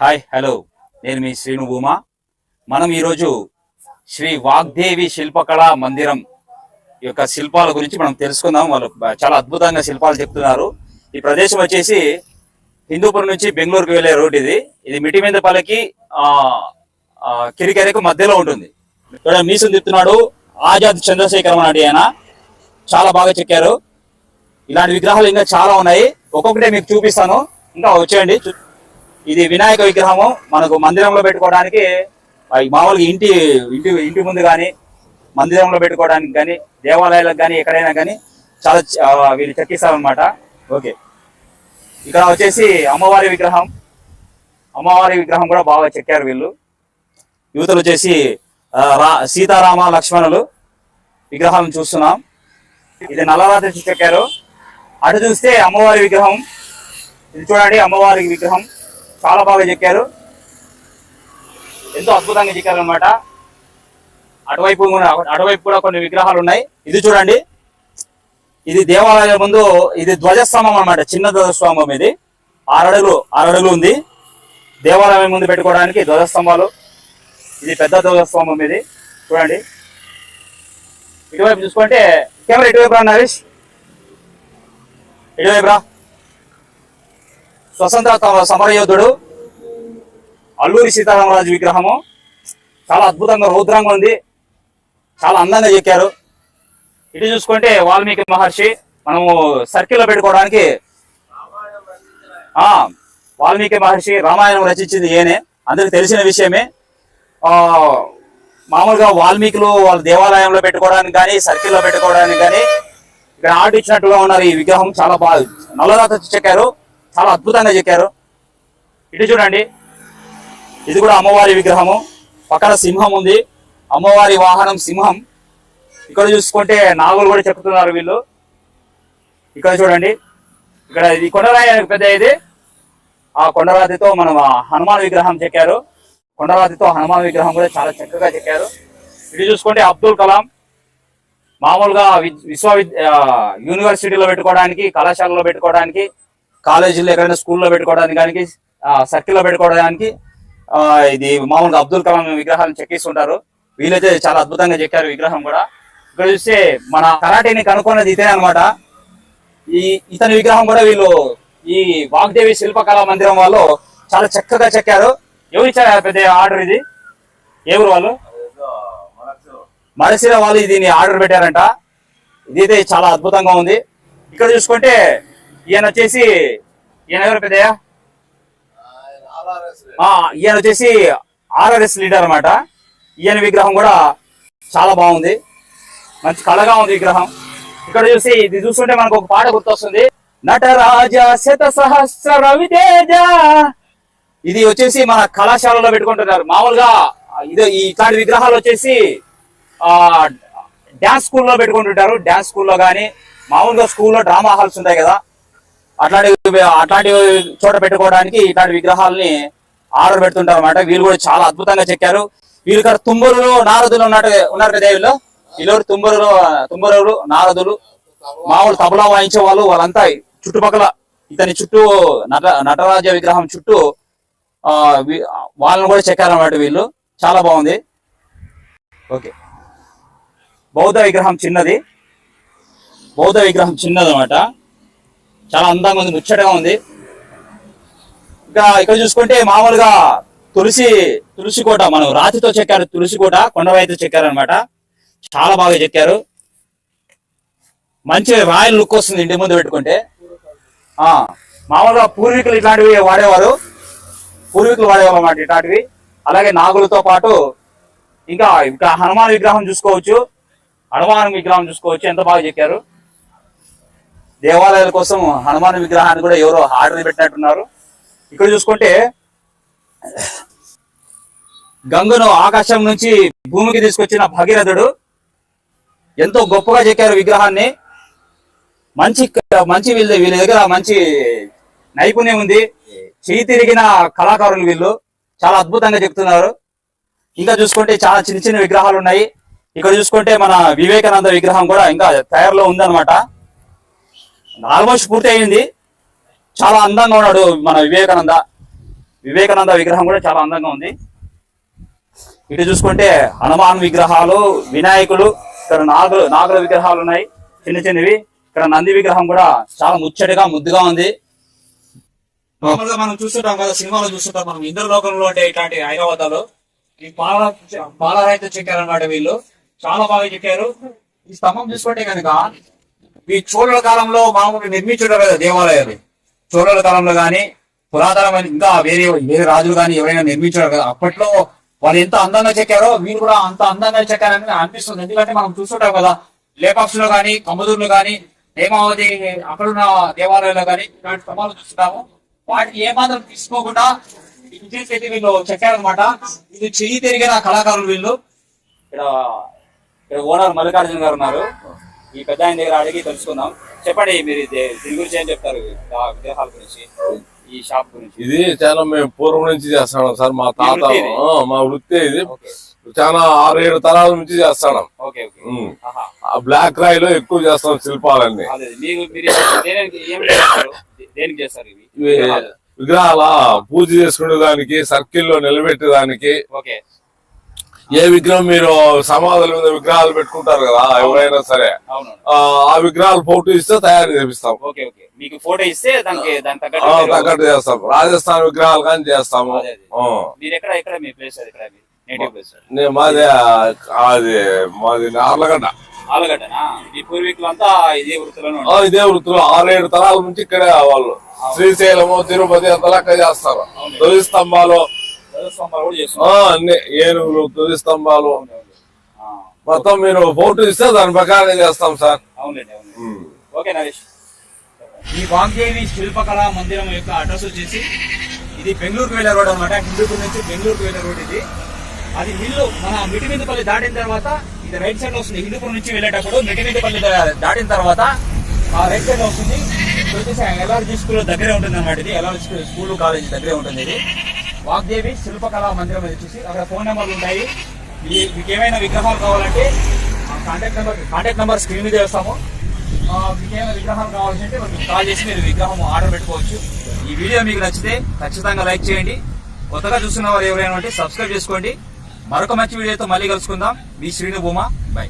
Hi hello. నేను మీ శ్రీను భూమా. మనం ఈరోజు శ్రీ వాగ్దేవి శిల్పకళా మందిరం యొక్క శిల్పాల గురించి మనం తెలుసుకుందాం. వాళ్ళు చాలా అద్భుతంగా శిల్పాలు చెప్తున్నారు. ఈ ప్రదేశం వచ్చేసి హిందూపురం నుంచి బెంగళూరుకు వెళ్ళే రోడ్ ఇది. ఇది మిటిమీదపల్లికి ఆ కిరికెరకు మధ్యలో ఉంటుంది. ఇక్కడ మీసం చెప్తున్నాడు ఆజాద్ చంద్రశేఖరం నాటి ఆయన. చాలా బాగా చెక్కారు. ఇలాంటి విగ్రహాలు ఇంకా చాలా ఉన్నాయి. ఒక్కొక్కటే మీకు చూపిస్తాను. ఇంకా వచ్చేయండి. ఇది వినాయక విగ్రహము. మనకు మందిరంలో పెట్టుకోవడానికి మామూలుగా ఇంటి ఇంటి ఇంటి ముందు కానీ మందిరంలో పెట్టుకోవడానికి కానీ దేవాలయాలకు కానీ ఎక్కడైనా కానీ చాలా వీళ్ళు చెక్కిస్తారనమాట ఓకే. ఇక్కడ వచ్చేసి అమ్మవారి విగ్రహం. అమ్మవారి విగ్రహం కూడా బాగా చెక్కారు వీళ్ళు. యువతలు వచ్చేసి రా సీతారామ లక్ష్మణులు విగ్రహం చూస్తున్నాం. ఇది నల్లరాత్రి చెక్కారు అటు చూస్తే అమ్మవారి విగ్రహం. ఇది చూడండి అమ్మవారి విగ్రహం. చాలా బాగా చెక్కారు. ఎంతో అద్భుతంగా చెక్కారు అనమాట అటువైపు కూడా- అటువైపు కూడా కొన్ని విగ్రహాలు ఉన్నాయి. ఇది చూడండి. ఇది దేవాలయం ముందు ఇది ధ్వజస్తంభం అన్నమాట. చిన్న ధ్వజస్తంభం ఇది. ఆరడుగులు ఆరడుగులు ఉంది. దేవాలయం ముందు పెట్టుకోవడానికి ధ్వజస్తంభాలు. ఇది పెద్ద ధ్వజస్తంభం ఇది. చూడండి. ఇటువైపు చూసుకుంటే కెమెరా ఇటువైపు రా నరేష్. ఇటువైపు రా. స్వతంత్ర త- సమరయోధుడు అల్లూరి సీతారామరాజు విగ్రహము. చాలా అద్భుతంగా రౌద్రంగా ఉంది. చాలా అందంగా చెక్కారు. ఇటు చూసుకుంటే వాల్మీకి మహర్షి మనము సర్కిల్లో పెట్టుకోవడానికి వాల్మీకి మహర్షి రామాయణం రచించింది ఏనే అందరికి తెలిసిన విషయమే. మామూలుగా వాల్మీకులు వాళ్ళ దేవాలయంలో పెట్టుకోవడానికి కానీ సర్కిల్లో పెట్టుకోవడానికి కానీ ఇక్కడ ఆర్ట్ ఇచ్చినట్టుగా ఉన్నారు ఈ విగ్రహం. చాలా బాగా నల్లదాత చెక్కారు. చాలా అద్భుతంగా చెక్కారు. ఇటు చూడండి. ఇది కూడా అమ్మవారి విగ్రహము. పక్కన సింహం ఉంది. అమ్మవారి వాహనం సింహం. ఇక్కడ చూసుకుంటే నాగులు కూడా చెప్తున్నారు వీళ్ళు. ఇక్కడ చూడండి. ఇక్కడ ఇది కొండరాయి పెద్ద ఇది. ఆ కొండరాతితో మనం హనుమాన్ విగ్రహం చెక్కారు. కొండరాతితో హనుమాన్ విగ్రహం కూడా చాలా చక్కగా చెక్కారు. ఇటు చూసుకుంటే అబ్దుల్ కలాం మామూలుగా విశ్వవిద్య యూనివర్సిటీలో పెట్టుకోవడానికి కళాశాలలో పెట్టుకోవడానికి కాలేజీలో ఎక్కడైనా స్కూల్లో పెట్టుకోవడానికి కానీ సర్కిల్లో పెట్టుకోవడానికి ఇది మామూలుగా అబ్దుల్ కలాం విగ్రహాలను చెక్కిస్తుంటారు వీళ్ళైతే చాలా అద్భుతంగా చెక్కారు విగ్రహం కూడా. ఇక్కడ చూస్తే మన కరాటేని కనుక్కున్నది ఇదే అన్నమాట. ఈ ఇతని విగ్రహం కూడా వీళ్ళు ఈ వాగ్దేవి శిల్పకళా మందిరం వాళ్ళు చాలా చక్కగా చెక్కారు. ఎవరు ఇచ్చారు పెద్ద ఆర్డర్ ఇది? ఎవరు వాళ్ళు? మరసిర వాళ్ళు దీన్ని ఆర్డర్ పెట్టారంట. ఇదైతే చాలా అద్భుతంగా ఉంది. ఇక్కడ చూసుకుంటే ఈయన వచ్చేసి ఈయన ఎవరు పెద్దయ్య? ఈయన వచ్చేసి ఆర్ఆర్ఎస్ లీడర్ అనమాట ఈయన విగ్రహం కూడా చాలా బాగుంది. మంచి కళగా ఉంది విగ్రహం. ఇక్కడ చూసి ఇది చూస్తుంటే మనకు ఒక పాట గుర్తొస్తుంది. నటరాజ శత సహస్ర రవితేజ ఇది వచ్చేసి మన కళాశాలలో పెట్టుకుంటున్నారు. మామూలుగా ఇది ఇట్లాంటి విగ్రహాలు వచ్చేసి ఆ డ్యాన్స్ స్కూల్లో పెట్టుకుంటుంటారు. డ్యాన్స్ స్కూల్లో కానీ మామూలుగా స్కూల్లో డ్రామా హాల్స్ ఉంటాయి కదా. అట్లాంటి అట్లాంటి చోట పెట్టుకోవడానికి ఇట్లాంటి విగ్రహాలని ఆర్డర్ పెడుతుంటారు అనమాట వీళ్ళు కూడా చాలా అద్భుతంగా చెక్కారు. వీళ్ళు ఇక్కడ తుమ్మరులు నారదులు ఉన్నట్టు ఉన్నారు కదా వీళ్ళు? వీళ్ళు తుమ్మరులు తుమ్మరులు నారదులు. మామూలు తబలా వాయించే వాళ్ళు వాళ్ళంతా చుట్టుపక్కల ఇతని చుట్టూ నట నటరాజ విగ్రహం చుట్టూ ఆ వాళ్ళని కూడా చెక్కారన్నమాట వీళ్ళు. చాలా బాగుంది. ఓకే. బౌద్ధ విగ్రహం చిన్నది. బౌద్ధ విగ్రహం చిన్నది అనమాట చాలా అందంగా ఉంది ముచ్చటగా ఉంది. ఇంకా ఇక్కడ చూసుకుంటే మామూలుగా తులసి తులసి కోట మనం రాతితో చెక్కారు తులసి కోట కొండవైతే చెక్కారు అనమాట చాలా బాగా చెక్కారు. మంచి రాయల్ లుక్ వస్తుంది ఇంటి ముందు పెట్టుకుంటే. ఆ మామూలుగా పూర్వీకులు ఇట్లాంటివి వాడేవారు. పూర్వీకులు వాడేవారు అన్నమాట ఇట్లాంటివి. అలాగే నాగులతో పాటు ఇంకా ఇక్కడ హనుమాన్ విగ్రహం చూసుకోవచ్చు. హనుమాన్ విగ్రహం చూసుకోవచ్చు ఎంత బాగా చెక్కారు. దేవాలయాల కోసం హనుమాన్ విగ్రహాన్ని కూడా ఎవరో ఆర్డర్ పెట్టినట్టున్నారు. ఇక్కడ చూసుకుంటే గంగను ఆకాశం నుంచి భూమికి తీసుకొచ్చిన భగీరథుడు ఎంతో గొప్పగా చెక్కారు విగ్రహాన్ని. మంచి మంచి వీళ్ళ వీళ్ళ దగ్గర మంచి నైపుణ్యం ఉంది. చేయి తిరిగిన కళాకారులు వీళ్ళు. చాలా అద్భుతంగా చెప్తున్నారు. ఇంకా చూసుకుంటే చాలా చిన్న చిన్న విగ్రహాలు ఉన్నాయి. ఇక్కడ చూసుకుంటే మన వివేకానంద విగ్రహం కూడా ఇంకా తయారులో ఉందన్నమాట. ఆల్మోస్ట్ పూర్తి అయింది చాలా అందంగా ఉన్నాడు మన వివేకానంద. వివేకానంద విగ్రహం కూడా చాలా అందంగా ఉంది. ఇటు చూసుకుంటే హనుమాన్ విగ్రహాలు వినాయకులు ఇక్కడ నాగులు నాగుల విగ్రహాలు ఉన్నాయి. చిన్న చిన్నవి. ఇక్కడ నంది విగ్రహం కూడా చాలా ముచ్చటగా ముద్దుగా ఉంది. మామూలుగా మనం చూస్తుంటాం కదా సినిమాలో చూస్తుంటాం మనం. ఇంద్రలోకంలో అంటే ఇట్లాంటి హైదరాబాద్ ఈ పాల చెక్కారు అన్నమాట వీళ్ళు. చాలా బాగా చెక్కారు. ఈ స్తంభం చూసుకుంటే కనుక ఈ చోళల కాలంలో మామూలు నిర్మించడం కదా దేవాలయాలు. చోళల కాలంలో గాని పురాతనమైన ఇంకా వేరే వేరే రాజులు కానీ ఎవరైనా నిర్మించారు కదా అప్పట్లో వాళ్ళు ఎంత అందంగా చెక్కారో వీళ్ళు కూడా అంత అందంగా చెక్కారని అనిపిస్తుంది. ఎందుకంటే మనం చూస్తుంటాం కదా లేపాక్స్లో కానీ కమ్మదూరులో కానీ హేమావతి అక్కడున్న దేవాలయాల్లో కానీ ఇలాంటి క్రమాలు చూస్తున్నాము వాటిని ఏమాత్రం తీసుకోకుండా ఇంజనీర్స్ వీళ్ళు చెక్కారనమాట ఇది చెయ్యి తిరిగిన కళాకారులు వీళ్ళు. ఇక్కడ ఇక్కడ ఓనర్ మల్లికార్జున గారు ఉన్నారు. ఈ పెద్ద ఆయన దగ్గర అడిగి తెలుసుకుందాం. చెప్పండి మీరు దీని గురించి ఏం చెప్తారు? ఆ విగ్రహాల గురించి ఈ షాప్ గురించి. ఇది చాలా మేము పూర్వం నుంచి చేస్తాం సార్ మా తాత మా వృత్తి ఇది. చాలా ఆరు ఏడు తరాల నుంచి చేస్తాం. బ్లాక్ రాయి లో ఎక్కువ చేస్తాం శిల్పాలన్నీ. విగ్రహాల పూజ చేసుకునే దానికి సర్కిల్లో నిలబెట్టేదానికి ఏ విగ్రహం మీరు సమాధుల మీద విగ్రహాలు పెట్టుకుంటారు కదా ఎవరైనా సరే ఆ, విగ్రహాలు ఫోటో ఇస్తే తయారు చేపిస్తాం మీకు ఫోటో ఇస్తే దానికి తగ్గట్టు చేస్తాం రాజస్థాన్ విగ్రహాలు కానీ చేస్తాము. మాది అది మాది పూర్వీకులంతా ఇదే వృత్తిలో ఆరేడు తరాల నుంచి ఇక్కడే వాళ్ళు. శ్రీశైలము తిరుపతి అంత లెక్క చేస్తారు. తొలి స్తంభాలు ఏనుగులు తొలి స్తంభాలు. మొత్తం మీరు ఫోటో ఇస్తే దాని ప్రకారం చేస్తాం సార్. ఓకే నరేష్. ఈ వాగ్దేవి శిల్పకళా మందిరం యొక్క అడ్రస్ వచ్చేసి ఇది బెంగళూరుకు వెళ్ళే రోడ్ అనమాట హిందూపూర్ నుంచి బెంగళూరుకు వెళ్ళే రోడ్ ఇది. అది మిల్లు మన మిటిమిందుపల్లి దాటిన తర్వాత ఇది రైట్ సైడ్లో వస్తుంది. హిందూపూర్ నుంచి వెళ్ళేటప్పుడు మిటిమిందుపల్లి దాటిన తర్వాత ఆ రైట్ సైడ్లో వస్తుంది వచ్చేసి ఎల్ఆర్జీ స్కూల్ దగ్గరే ఉంటుంది అనమాట ఇది. ఎల్ఆర్జీ స్కూల్ కాలేజ్ దగ్గరే ఉంటుంది ఇది. వాగ్దేవి శిల్పకళా మందిరం అది చూసి అక్కడ ఫోన్ నెంబర్లు ఉంటాయి. మీ- మీకు ఏమైనా విగ్రహాలు కావాలంటే contact number contact number screen మీద వేస్తాము. మీకు ఏమైనా విగ్రహాలు కావాలంటే మీకు కాల్ చేసి మీరు విగ్రహం ఆర్డర్ పెట్టుకోవచ్చు. ఈ వీడియో మీకు నచ్చితే ఖచ్చితంగా లైక్ చేయండి. కొత్తగా చూస్తున్న వారు ఎవరైనా ఉంటే సబ్స్క్రైబ్ చేసుకోండి. మరొక మంచి వీడియోతో మళ్ళీ కలుసుకుందాం. మీ శ్రీను భూమా బై